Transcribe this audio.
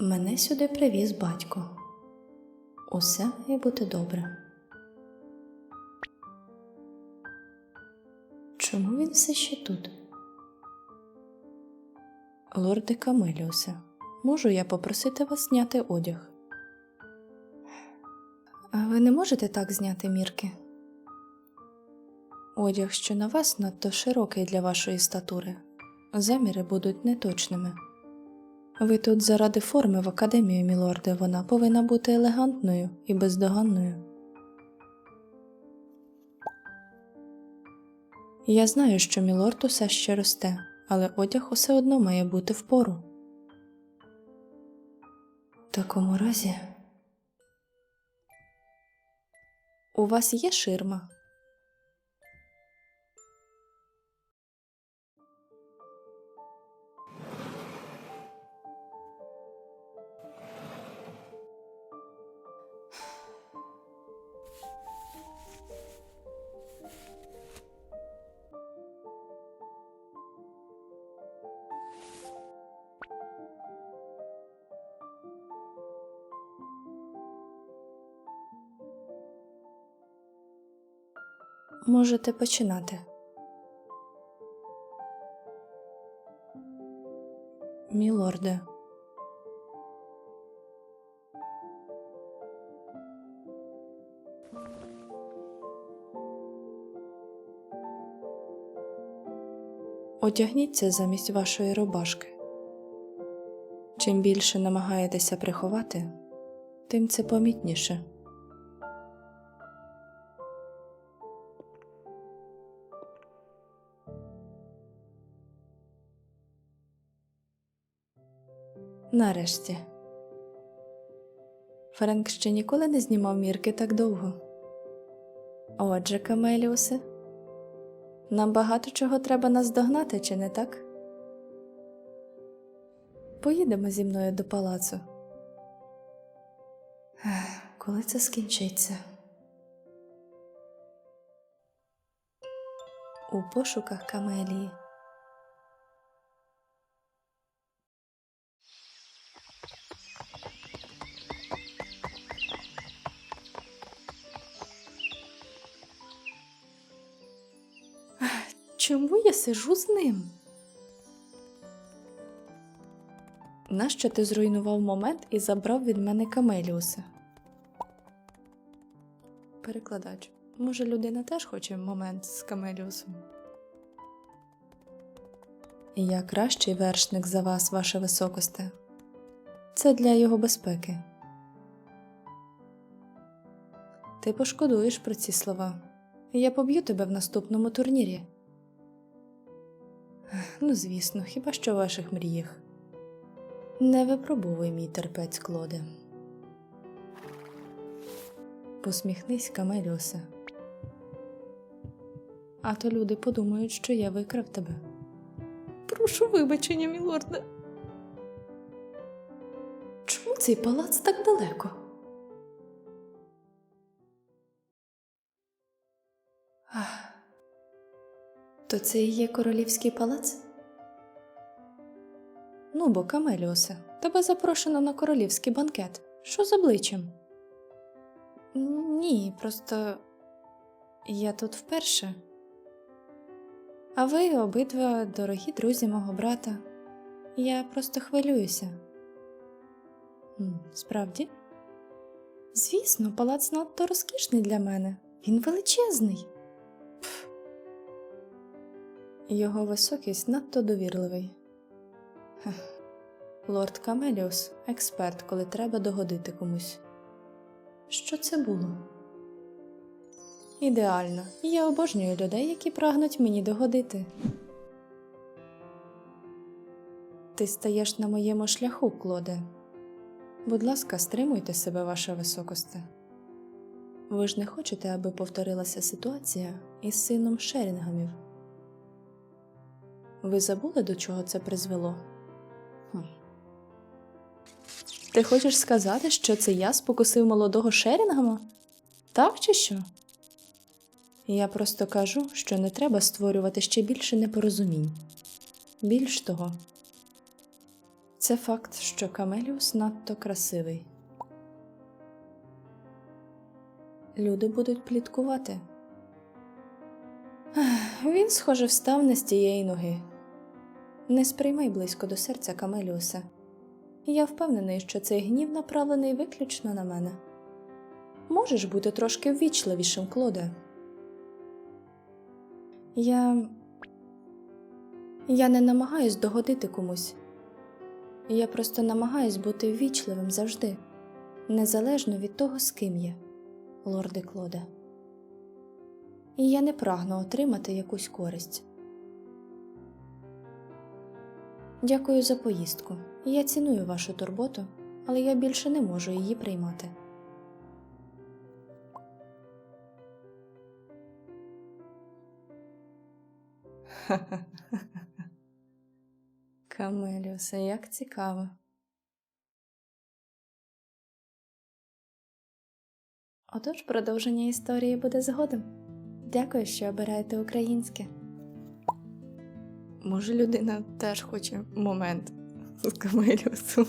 Мене сюди привіз батько. Усе має бути добре. Чому він все ще тут? Лорде Камеліусе, можу я попросити вас зняти одяг? А ви не можете так зняти мірки? Одяг, що на вас надто широкий для вашої статури. Заміри будуть неточними. Ви тут заради форми в академію, мілорде, вона повинна бути елегантною і бездоганною. Я знаю, що мілорд усе ще росте, але одяг усе одно має бути впору. В такому разі. У вас є ширма? Можете починати. Мілорде. Одягніться замість вашої рубашки. Чим більше намагаєтеся приховати, тим це помітніше. Нарешті. Френк ще ніколи не знімав мірки так довго. Отже, Камеліусе, нам багато чого треба наздогнати, чи не так? Поїдемо зі мною до палацу. Коли це скінчиться? У пошуках Камелії. Чому я сижу з ним? Нащо ти зруйнував момент і забрав від мене Камеліуса? Перекладач. Може, людина теж хоче момент з Камеліусом? Я кращий вершник за вас, ваше високосте. Це для його безпеки. Ти пошкодуєш про ці слова. Я поб'ю тебе в наступному турнірі. Ну, звісно, хіба що в ваших мріях. Не випробовуй мій терпець, Клоде. Посміхнись, Камеліусе. А то люди подумають, що я викрав тебе. Прошу вибачення, мілорде. Чому цей палац так далеко? Ах. То це і є королівський палац? Ну, бо, Камеліусе, тебе запрошено на королівський банкет. Що з обличчям? Ні, просто я тут вперше. А ви обидва дорогі друзі мого брата. Я просто хвилююся. Справді? Звісно, палац надто розкішний для мене. Він величезний. Його високість надто довірливий. Хех. Лорд Камеліус експерт, коли треба догодити комусь. Що це було? Ідеально. Я обожнюю людей, які прагнуть мені догодити. Ти стаєш на моєму шляху, Клоде. Будь ласка, стримуйте себе, ваше високосте. Ви ж не хочете, аби повторилася ситуація із сином Шерінгамів. Ви забули, до чого це призвело? Хм. Ти хочеш сказати, що це я спокусив молодого Шерінгама? Так чи що? Я просто кажу, що не треба створювати ще більше непорозумінь. Більш того, Це факт, що Камеліус надто красивий. Люди будуть пліткувати. Ех, Він, схоже, встав не з тієї ноги. Не сприймай близько до серця Камеліуса. Я впевнений, що цей гнів направлений виключно на мене. Можеш бути трошки ввічливішим, Клоде. Я. Я не намагаюсь догодити комусь. Я просто намагаюсь бути ввічливим завжди, незалежно від того, з ким є, лорде Клоде. І я не прагну отримати якусь користь. Дякую за поїздку. Я ціную вашу турботу, але я більше не можу її приймати. Камеліусе, як цікаво. Отож, продовження історії буде згодом. Дякую, що обираєте українське. Може, людина теж хоче момент з Камеліусом.